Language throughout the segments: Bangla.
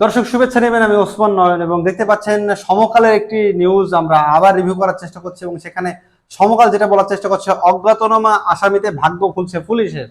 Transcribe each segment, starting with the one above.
দর্শক, শুভেচ্ছা নেবেন আমি ওসমান নয়ন এবং দেখতে পাচ্ছেন সমকালের একটি নিউজ আমরা আবার রিভিউ করার চেষ্টা করছি এবং সেখানে সমকাল যেটা বলার চেষ্টা করছে, অজ্ঞাতনামা আসামিতে ভাগ্য খুলছে পুলিশের।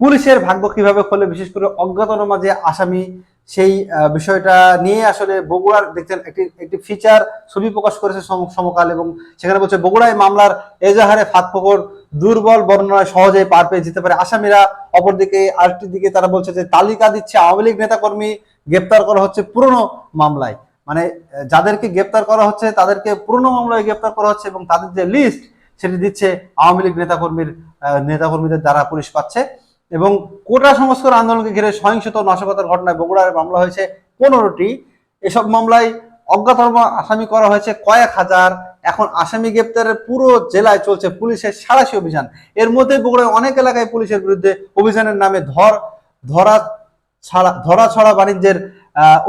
পুলিশের ভাগ্য কীভাবে খোলে বিশেষ করে অজ্ঞাতনামা যে আসামি সেই বিষয়টা নিয়ে আসলে বগুড়ার দেখছেন একটি একটি ফিচার ছবি প্রকাশ করেছে সম- সমকাল এবং সেখানে বলছে, বগুড়ায় মামলার এজাহারে ফাঁক ফোকর দুর্বল বর্ণনায় সহজেই পার পেয়ে যেতে পারে। আসামিরা অপরদিকে আরেকটি দিকে তারা বলছে যে, তালিকা দিচ্ছে আওয়ামী লীগ নেতাকর্মী, গ্রেপ্তার করা হচ্ছে পুরনো মামলায়। মানে যাদেরকে গ্রেপ্তার করা হচ্ছে, তাদেরকে পুরনো মামলায় গ্রেপ্তার করা হচ্ছে এবং তাদের যে লিস্ট সেটি দিচ্ছে আওয়ামী লীগ নেতাকর্মীর নেতাকর্মীদের দ্বারা পুলিশ পাচ্ছে। এবং কোটা সংস্কার আন্দোলনকে ঘিরে সহিংসত নাশকতার ঘটনায় বগুড়ার মামলা হয়েছে পনেরোটি। এসব মামলায় অজ্ঞাতনামা আসামি করা হয়েছে কয়েক হাজার। এখন আসামি গ্রেপ্তারের পুরো জেলায় চলছে পুলিশের সাড়াশি অভিযান। এর মধ্যে বগুড়ায় অনেক এলাকায় পুলিশের বিরুদ্ধে অভিযানের নামে ধর, ধরা ছাড়া, ধরা ছড়া বাণিজ্যের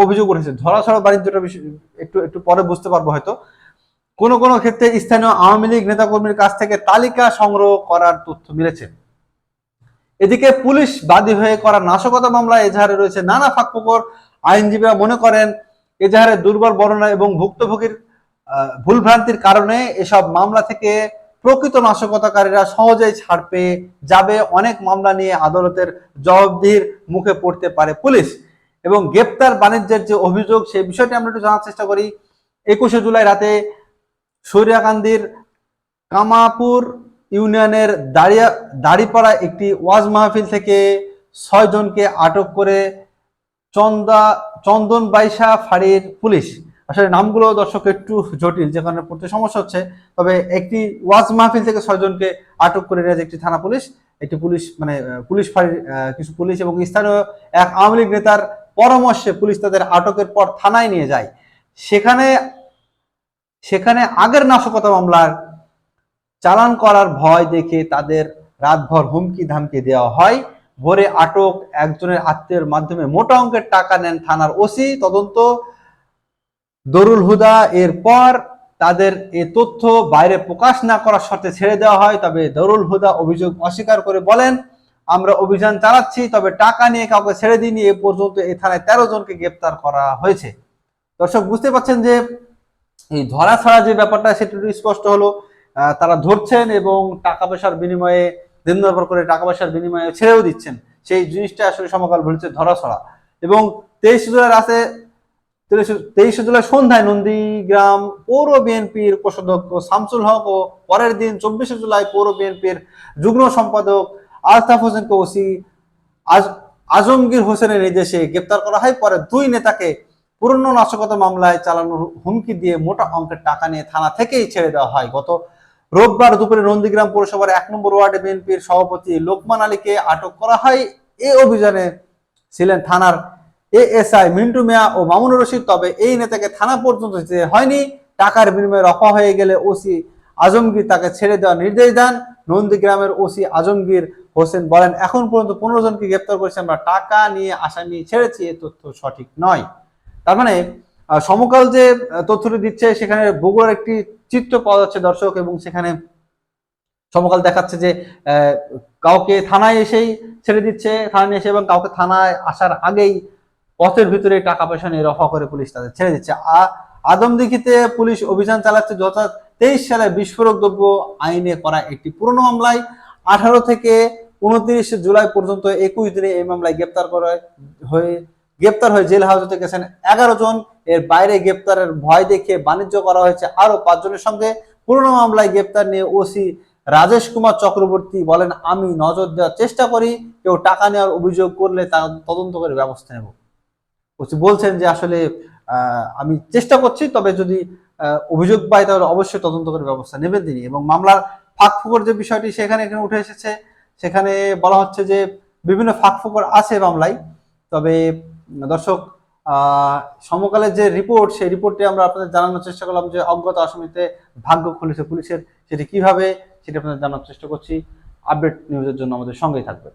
অভিযোগ উঠেছে। ধরা ছড়া বাণিজ্যটা একটু একটু পরে বুঝতে পারব হয়তো। কোনো কোনো ক্ষেত্রে স্থানীয় আওয়ামী লীগ নেতাকর্মীর কাছ থেকে তালিকা সংগ্রহ করার তথ্য মিলেছে। এদিকে পুলিশ বাদী হয়ে করা নাশকতা মামলায় এজাহারে রয়েছে নানা ফাঁকফোকর। আইনজীবীরা মনে করেন এজাহারের দুর্বল বর্ণনা এবং ভুক্তভোগীর ভুলভ্রান্তির কারণে এসব মামলা থেকে প্রকৃত নাশকতাকারীরা সহজেই ছাড় পেয়ে যাবে। অনেক মামলা নিয়ে আদালতের জবাবদিহির মুখে পড়তে পারে পুলিশ। এবং গ্রেপ্তার বাণিজ্যের যে অভিযোগ, সেই বিষয়টি আমরা একটু জানার চেষ্টা করি। একুশে জুলাই রাতে সৌরিয়াকান্দির কামাপুর ইউনিয়নের দাঁড়িয়া দাড়িপাড়া একটি ওয়াজ মাহফিল থেকে ছয় জনকে আটক করে চন্দা, চন্দন বাইশা ফাঁড়ির পুলিশ। আসলে নামগুলো দর্শক একটু জটিল, যে কারণে পড়তে সমস্যা হচ্ছে। তবে একটি ওয়াজ মাহফিল থেকে ছয় জনকে আটক করে নিয়েছে একটি থানা পুলিশ, একটি পুলিশ মানে পুলিশ ফাঁড়ির কিছু পুলিশ এবং স্থানীয় এক আওয়ামী লীগ নেতার পরামর্শে পুলিশ তাদের আটকের পর থানায় নিয়ে যায়। সেখানে সেখানে আগের নাশকতা মামলার চালান করার ভয় দেখে তাদের রাতভর হুমকি ধামকি দেওয়া হয়। ভোরে আটক একজনের আত্মীয়ের মাধ্যমে মোটা অঙ্কের টাকা নেন থানার ওসি। তদন্ত, দরুল হুদা। এরপর তাদের এ তথ্য বাইরে প্রকাশ না করার শর্তে ছেড়ে দেওয়া হয়। তবে দরুল হুদা অভিযোগ অস্বীকার করে বলেন, আমরা অভিযান চালাচ্ছি, তবে টাকা নিয়ে কাউকে ছেড়ে দিইনি। এ পর্যন্ত এই থানায় তেরো জনকে গ্রেপ্তার করা হয়েছে। দর্শক, বুঝতে পারছেন যে এই ধরা ছাড়া যে ব্যাপারটা, সেটা স্পষ্ট হলো। তারা ধরছেন এবং টাকা পয়সার বিনিময়ে দিন দরবার করে টাকা পয়সার বিনিময়ে ছেড়েও দিচ্ছেন। সেই জিনিসটা আসলে সমকাল ভুলছে ধরা ছড়া এবং তেইশ জুলাই রাতে, তেইশে জুলাই সন্ধ্যায় নন্দীগ্রাম পৌর বিএনপির কোষাধ্যক্ষ শামসুল হক ও পরের দিন চব্বিশে জুলাই পৌর বিএনপির যুগ্ম সম্পাদক আলতাফ ওসি আজ, আজমগীর হোসেনের নির্দেশে গ্রেপ্তার করা হয়। পরে দুই নেতাকে পুরনো নাশকতা মামলায় চালানোর হুমকি দিয়ে মোটা অঙ্কের টাকা নিয়ে থানা থেকেই ছেড়ে দেওয়া হয়। গত রোববার দুপুরে নন্দীগ্রাম পৌরসভার এক নম্বর ওয়ার্ডে বিএনপির সভাপতি লোকমান আলীকে আটক করা হয়। এই অভিযানে ছিলেন থানার এএসআই মিন্টু মিয়া ও মামুনুর রশিদ। তবে এই নেতাকে থানা পর্যন্ত যেতে হয়নি। টাকার বিনিময়ে রফা হয়ে গেলে ওসি আজমগীর তাকে ছেড়ে দেওয়ার নির্দেশ দেন। নন্দীগ্রামের ওসি আজমগীর হোসেন বলেন, এখন পর্যন্ত পনেরো জনকে গ্রেপ্তার করেছে, আমরা টাকা নিয়ে আসামি ছেড়েছি, এ তথ্য সঠিক নয়। তার মানে সমকাল যে তথ্যটি দিচ্ছে, সেখানে বগুড়ার একটি চিত্র পাওয়া যাচ্ছে দর্শক, এবং সেখানে সমকাল দেখাচ্ছে যে কাউকে থানায় এসেই ছেড়ে দিচ্ছে, থানায় এসে এবং কাউকে থানায় আসার আগেই পথের ভিতরে টাকা পয়সা নিয়ে রফা করে পুলিশ তাদের ছেড়ে দিচ্ছে। আদমদিঘিতে পুলিশ অভিযান চালাচ্ছে দু তেইশ সালে বিস্ফোরক দ্রব্য আইনে করা একটি পুরনো মামলায়, আঠারো থেকে উনত্রিশে জুলাই পর্যন্ত একুশ দিনে এই মামলায় গ্রেপ্তার করা হয়ে গ্রেপ্তার হয়ে জেল হাজতে গেছেন এগারো জন। এর বাইরে গ্রেপ্তারের ভয় দেখে বাণিজ্য করা হয়েছে আরও পাঁচজনের সঙ্গে। পুরনো মামলায় গ্রেপ্তার নিয়ে ওসি রাজেশ কুমার চক্রবর্তী বলেন, আমি নজর দেওয়ার চেষ্টা করি, কেউ টাকা নেওয়ার অভিযোগ করলে তা তদন্ত করে ব্যবস্থা নেব। ওসি বলছেন যে, আসলে আমি চেষ্টা করছি, তবে যদি অভিযোগ পাই তাহলে অবশ্যই তদন্ত করে ব্যবস্থা নেবেন তিনি। এবং মামলার ফাঁক ফুকর যে বিষয়টি সেখানে এখানে উঠে এসেছে, সেখানে বলা হচ্ছে যে, বিভিন্ন ফাঁক ফুকর আছে মামলায়, তবে দর্শক সমকালের যে রিপোর্ট সেই রিপোর্টে আমরা আপনাদের জানানোর চেষ্টা করলাম যে অজ্ঞাত আসামিতে ভাগ্য খুলেছে পুলিশের। সেটি কীভাবে, সেটি আপনাদের জানার চেষ্টা করছি। আপডেট নিউজের জন্য আমাদের সঙ্গেই থাকবে